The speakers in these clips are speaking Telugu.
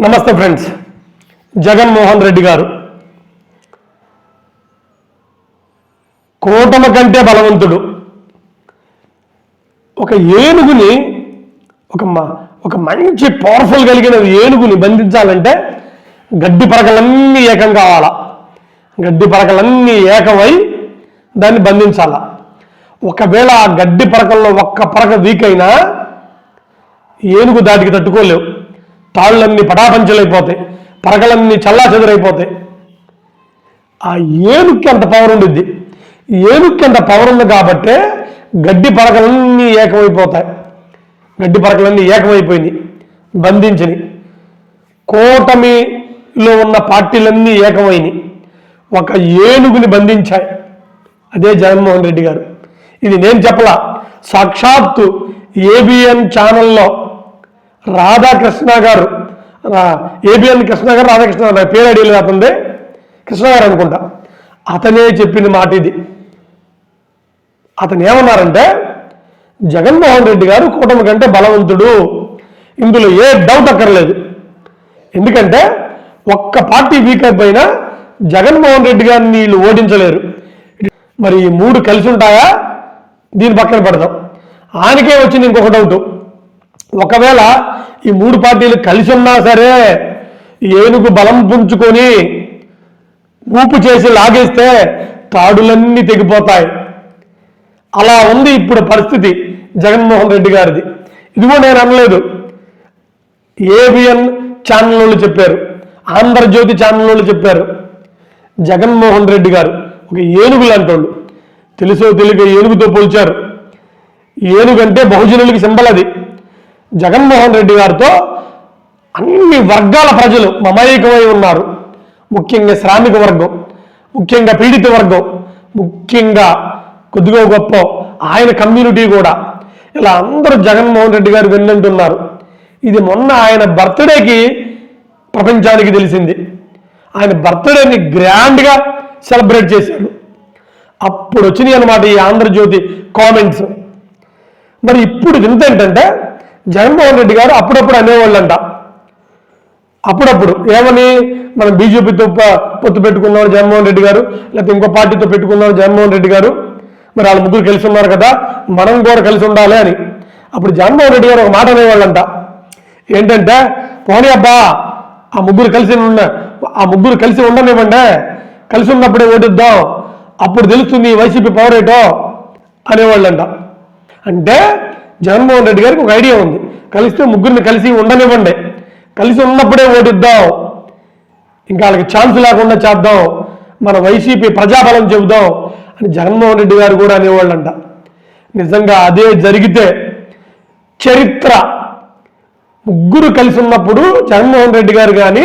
నమస్తే ఫ్రెండ్స్. జగన్మోహన్ రెడ్డి గారు. కూటమి కంటే బలవంతుడు. ఒక ఏనుగుని ఒక మ- ఒక మంచి పవర్ఫుల్ కలిగిన ఏనుగుని బంధించాలంటే గడ్డి పరకలన్నీ ఏకం కావాలా? గడ్డి పరకలన్నీ ఏకమై దాన్ని బంధించాలా? ఒకవేళ ఆ గడ్డి పరకల్లో ఒక్క పరక వీక్ అయినా ఏనుగు దాటికి తట్టుకోలేవు. తాళ్ళన్నీ పటాపంచలైపోతాయి పరకలన్నీ చల్లా చెదరైపోతాయి ఆ ఏనుక్కి అంత పవర్ ఉండిద్ది. ఏనుక్కి అంత పవర్ ఉంది కాబట్టే గడ్డి పరకలన్నీ ఏకమైపోతాయి. గడ్డి పరకలన్నీ ఏకమైపోయినాయి బంధించినాయి. కోటమిలో ఉన్న పార్టీలన్నీ ఏకమైనవి ఒక ఏనుగుని బంధించాయి. అదే జగన్మోహన్ రెడ్డి గారు. ఇది నేను చెప్పలా సాక్షాత్తు ఏబిఎన్ ఛానల్లో రాధాకృష్ణ గారు ఏబిఎన్ కృష్ణ గారు రాధాకృష్ణ గారు నా పేరు అడిగలేదు అతనిదే. కృష్ణ గారు అనుకుంటా. అతనే చెప్పిన మాట ఇది. అతను ఏమన్నారంటే జగన్మోహన్ రెడ్డి గారు కూటమి కంటే బలవంతుడు. ఇందులో ఏ డౌట్ అక్కర్లేదు. ఎందుకంటే ఒక్క పార్టీ వీకప్ అయినా జగన్మోహన్ రెడ్డి గారిని వీళ్ళు ఓడించలేరు. మరి ఈ మూడు కలిసి ఉంటాయా? దీని పక్కన పెడదాం. ఆయనకే వచ్చింది ఇంకొక డౌట్ ఒకవేళ ఈ మూడు పార్టీలు కలిసి ఉన్నా సరే ఏనుగు బలం పుంజుకొని ఊపు చేసి లాగేస్తే తాడులన్నీ తెగిపోతాయి. అలా ఉంది ఇప్పుడు పరిస్థితి జగన్మోహన్ రెడ్డి గారిది. ఇదిగో నేను అనలేదు. ఏబిఎన్ ఛానల్ వాళ్ళు చెప్పారు. ఆంధ్రజ్యోతి ఛానల్ వాళ్ళు చెప్పారు. జగన్మోహన్ రెడ్డి గారు ఒక ఏనుగు లాంటి తెలుసో తెలియక ఏనుగుతో పోల్చారు. ఏనుగంటే బహుజనులకి సింబల్ అది. జగన్మోహన్ రెడ్డి గారితో అన్ని వర్గాల ప్రజలు మమేకమై ఉన్నారు. ముఖ్యంగా శ్రామిక వర్గం ముఖ్యంగా పీడిత వర్గం ముఖ్యంగా కొద్దిగా గొప్ప ఆయన కమ్యూనిటీ కూడా. ఇలా అందరూ జగన్మోహన్ రెడ్డి గారు వెన్నంటున్నారు. ఇది మొన్న ఆయన బర్త్డేకి ప్రపంచానికి తెలిసింది. ఆయన బర్త్డేని గ్రాండ్గా సెలబ్రేట్ చేశారు. అప్పుడు వచ్చినాయి అనమాట ఈ ఆంధ్రజ్యోతి కామెంట్స్. మరి ఇప్పుడు వింత ఏంటంటే జగన్మోహన్ రెడ్డి గారు అప్పుడప్పుడు అనేవాళ్ళంట. అప్పుడప్పుడు ఏమని? మనం బీజేపీతో పొత్తు పెట్టుకున్నాం జగన్మోహన్ రెడ్డి గారు లేకపోతే ఇంకో పార్టీతో పెట్టుకున్నాం జగన్మోహన్ రెడ్డి గారు. మరి వాళ్ళ ముగ్గురు కలిసి ఉన్నారు కదా మనం కూడా కలిసి ఉండాలి అని. అప్పుడు జగన్మోహన్ రెడ్డి గారు ఒక మాట అనేవాళ్ళంట. ఏంటంటే పోనీ అబ్బా ఆ ముగ్గురు కలిసి ఉన్న ఆ ముగ్గురు కలిసి ఉండనివ్వండి. కలిసి ఉన్నప్పుడే ఓటిద్దాం అప్పుడు తెలుస్తుంది వైసీపీ పవర్ ఏటో అనేవాళ్ళంట. అంటే జగన్మోహన్ రెడ్డి గారికి ఒక ఐడియా ఉంది. కలిస్తే ముగ్గురిని కలిసి ఉండనివ్వండి. కలిసి ఉన్నప్పుడే ఓటిద్దాం. ఇంకా వాళ్ళకి ఛాన్స్ లేకుండా చేద్దాం. మన వైసీపీ ప్రజాబలం చెబుదాం అని జగన్మోహన్ రెడ్డి గారు కూడా అనేవాళ్ళంట. నిజంగా అదే జరిగితే చరిత్ర. ముగ్గురు కలిసి ఉన్నప్పుడు జగన్మోహన్ రెడ్డి గారు కానీ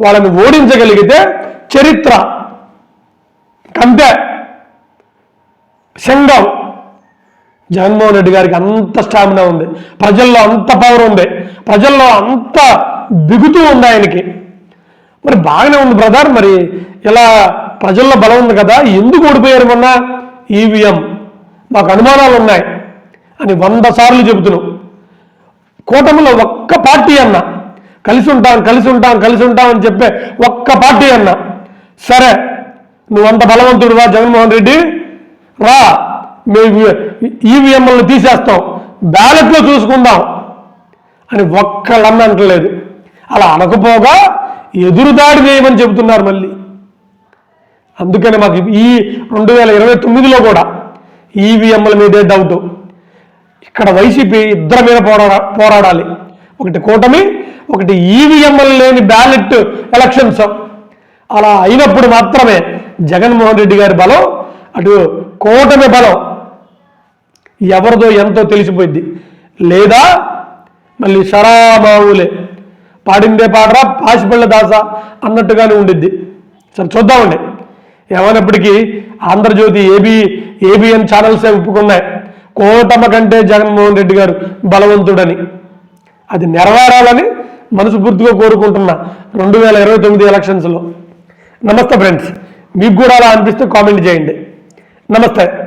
వాళ్ళని ఓడించగలిగితే చరిత్ర. కంటే శంగం జగన్మోహన్ రెడ్డి గారికి అంత స్టామినా ఉంది. ప్రజల్లో అంత పవర్ ఉంది. ప్రజల్లో అంత బిగుతూ ఉంది ఆయనకి. మరి బాగానే ఉంది బ్రదర్ మరి ఇలా ప్రజల్లో బలం ఉంది కదా. ఎందుకు ఓడిపోయారు మొన్న? ఈవీఎం మాకు అనుమానాలు ఉన్నాయి అని వంద సార్లు చెబుతున్నాం. కూటమిలో ఒక్క పార్టీ అన్న కలిసి ఉంటాం కలిసి ఉంటాం కలిసి ఉంటాం అని చెప్పే ఒక్క పార్టీ అన్న సరే నువ్వు అంత బలవంతుడువా జగన్మోహన్ రెడ్డి? రా మీ ఈవీఎంలను తీసేస్తాం. బ్యాలెట్లో చూసుకుందాం. అని ఒక్కళ్ళన్న అంటలేదు అలా అనకపోగా ఎదురుదాడి వేయమని చెబుతున్నారు మళ్ళీ. అందుకని మాకు ఈ రెండు వేల ఇరవై తొమ్మిదిలో కూడా ఈవీఎంల మీదే డౌట్ ఇక్కడ వైసీపీ ఇద్దరి మీద పోరాడ పోరాడాలి. ఒకటి కూటమి ఒకటి ఈవీఎంఎల్ లేని బ్యాలెట్ ఎలక్షన్స్ అలా అయినప్పుడు మాత్రమే జగన్మోహన్ రెడ్డి గారి బలం అటు కూటమి బలం ఎవరిదో ఎంతో తెలిసిపోయింది. లేదా మళ్ళీ షరామావులే పాడిందే పాడరా పాసిపళ్ళ దాస అన్నట్టుగానే ఉండిద్ది. సరే చూద్దామండి. ఏమైనప్పటికీ ఆంధ్రజ్యోతి ఏబీ ఏబిఎన్ ఛానల్సే ఒప్పుకున్నాయి. కోటమ కంటే జగన్మోహన్ రెడ్డి గారు బలవంతుడని. అది నెరవేరాలని మనస్ఫూర్తిగా కోరుకుంటున్నా రెండు వేల ఇరవై తొమ్మిది ఎలక్షన్స్లో. నమస్తే ఫ్రెండ్స్. మీకు కూడా అలా అనిపిస్తే కామెంట్ చేయండి. నమస్తే.